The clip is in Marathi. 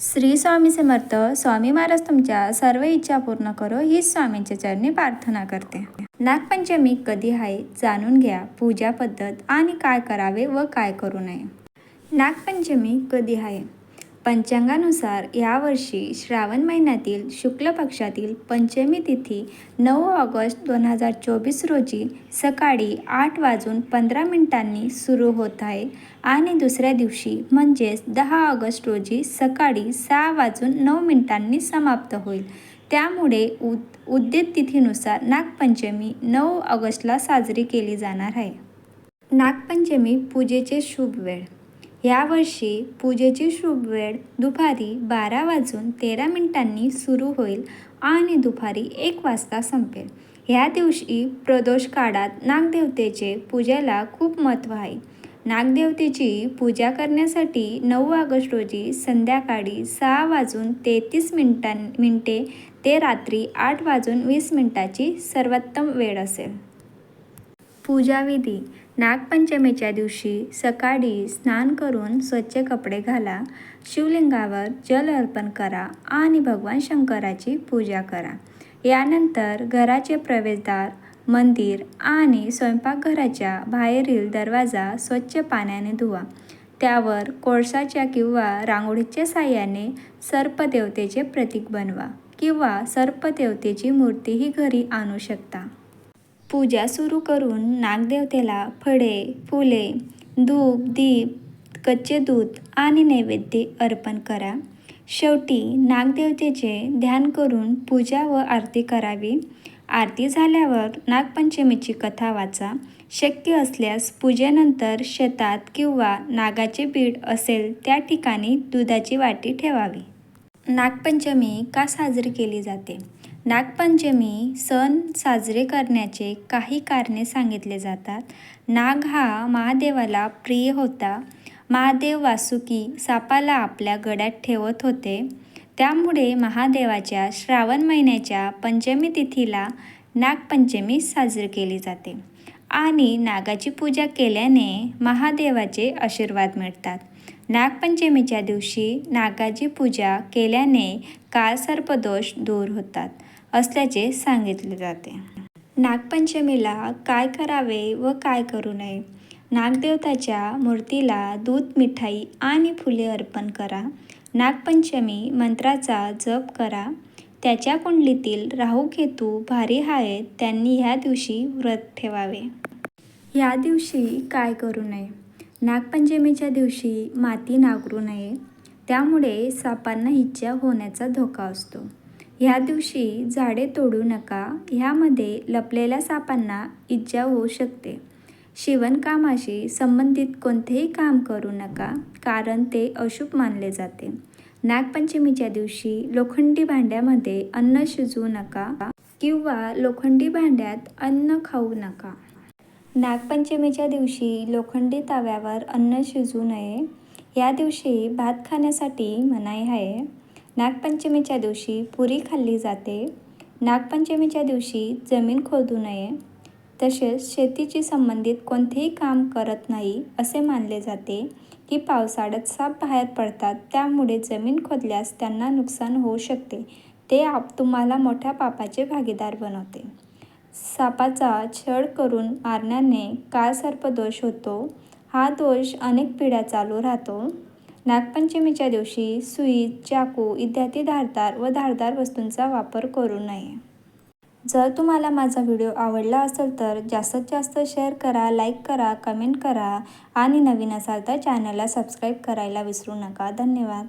श्री स्वामी समर्थ स्वामी महाराज तुमच्या सर्व इच्छा पूर्ण करो ही स्वामींच्या चरणी प्रार्थना करते. नागपंचमी कधी आहे जाणून घ्या पूजा पद्धत आणि काय करावे व काय करू नये. नागपंचमी कधी आहे? पंचांगानुसार यावर्षी श्रावण महिन्यातील शुक्ल पक्षातील पंचमी तिथी नऊ ऑगस्ट दोन हजार चोवीस रोजी सकाळी आठ वाजून पंधरा मिनिटांनी सुरू होत आहे. आणि दुसऱ्या दिवशी म्हणजेच दहा ऑगस्ट रोजी सकाळी सहा वाजून नऊ मिनिटांनी समाप्त होईल. त्यामुळे उद उद्दित तिथीनुसार नागपंचमी नऊ ऑगस्टला साजरी केली जाणार आहे. नागपंचमी पूजेचे शुभ वेळ यावर्षी पूजेची शुभ वेळ दुपारी बारा वाजून तेरा मिनिटांनी सुरू होईल आणि दुपारी एक वाजता संपेल. ह्या दिवशी प्रदोष काळात नागदेवतेचे पूजेला खूप महत्त्व आहे. नागदेवतेची पूजा करण्यासाठी नऊ ऑगस्ट रोजी संध्याकाळी सहा वाजून तेहतीस मिनिटां मिनिटे ते रात्री आठ वाजून वीस मिनिटाची सर्वोत्तम वेळ असेल. पूजाविधी नागपंचमीच्या दिवशी सकाळी स्नान करून स्वच्छ कपडे घाला शिवलिंगावर जल अर्पण करा आणि भगवान शंकराची पूजा करा. यानंतर घराचे प्रवेशद्वार मंदिर आणि स्वयंपाकघराच्या बाहेरील दरवाजा स्वच्छ पाण्याने धुवा. त्यावर कोळसाच्या किंवा रांगोळीच्या साह्याने सर्पदेवतेचे प्रतीक बनवा किंवा सर्पदेवतेची मूर्तीही घरी आणू शकता. पूजा सुरू करून नागदेवतेला फळे फुले धूप दीप कच्चे दूध आणि नैवेद्य अर्पण करा. शेवटी नागदेवतेचे ध्यान करून पूजा व आरती करावी. आरती झाल्यावर नागपंचमीची कथा वाचा. शक्य असल्यास पूजेनंतर शेतात किंवा नागाचे पीठ असेल त्या ठिकाणी दुधाची वाटी ठेवावी. नागपंचमी का साजरी केली जाते? नागपंचमी सण साजरे करण्याचे काही कारणे सांगितले जातात. नाग हा महादेवाला प्रिय होता. महादेव वासुकी सापाला आपल्या गड्यात ठेवत होते. त्यामुळे महादेवाच्या श्रावण महिन्याच्या पंचमी तिथीला नागपंचमी साजरी केली जाते आणि नागाची पूजा केल्याने महादेवाचे आशीर्वाद मिळतात. नागपंचमीच्या दिवशी नागाची पूजा केल्याने काळसर्पदोष दूर होतात. असल्याचे सांगितले जाते. नागपंचमीला काय करावे व काय करू नये? नागदेवताच्या मूर्तीला दूध मिठाई आणि फुले अर्पण करा. नागपंचमी मंत्राचा जप करा. त्याच्या कुंडलीतील राहू केतू भारी आहेत त्यांनी ह्या दिवशी व्रत ठेवावे. ह्या दिवशी काय करू नये? नागपंचमीच्या दिवशी माती नांगरू नये. त्यामुळे सापांना इच्छा होण्याचा धोका असतो. ह्या दिवशी झाडे तोडू नका ह्यामध्ये लपलेल्या सापांना इजा होऊ शकते. शिवणकामाशी संबंधित कोणतेही काम करू नका कारण ते अशुभ मानले जाते. नागपंचमीच्या दिवशी लोखंडी भांड्यामध्ये अन्न शिजवू नका किंवा लोखंडी भांड्यात अन्न खाऊ नका. नागपंचमीच्या दिवशी लोखंडी तव्यावर अन्न शिजू नये. या दिवशी भात खाण्यासाठी मनाई आहे. नागपंचमीच्या दिवशी पुरी खाल्ली जाते. नागपंचमीच्या दिवशी जमीन खोदू नये तसेच शेतीशी संबंधित कोणतेही काम करत नाही असे मानले जाते की पावसाळ्यात साप बाहेर पडतात त्यामुळे जमीन खोदल्यास त्यांना नुकसान होऊ शकते. ते आप तुम्हाला मोठ्या पापाचे भागीदार बनवते. सापाचा छळ करून मारण्याने काळसर्प दोष होतो? हा दोष अनेक पिढ्या चालू राहतो. नागपंचमीच्या दिवशी सुई चाकू इत्यादी धारदार व धारदार वस्तूंचा वापर करू नये. जर तुम्हाला माझा व्हिडिओ आवडला असेल तर जास्तीत जास्त शेअर करा लाईक करा कमेंट करा आणि नवीन असाल तर चॅनलला सबस्क्राईब करायला विसरू नका. धन्यवाद.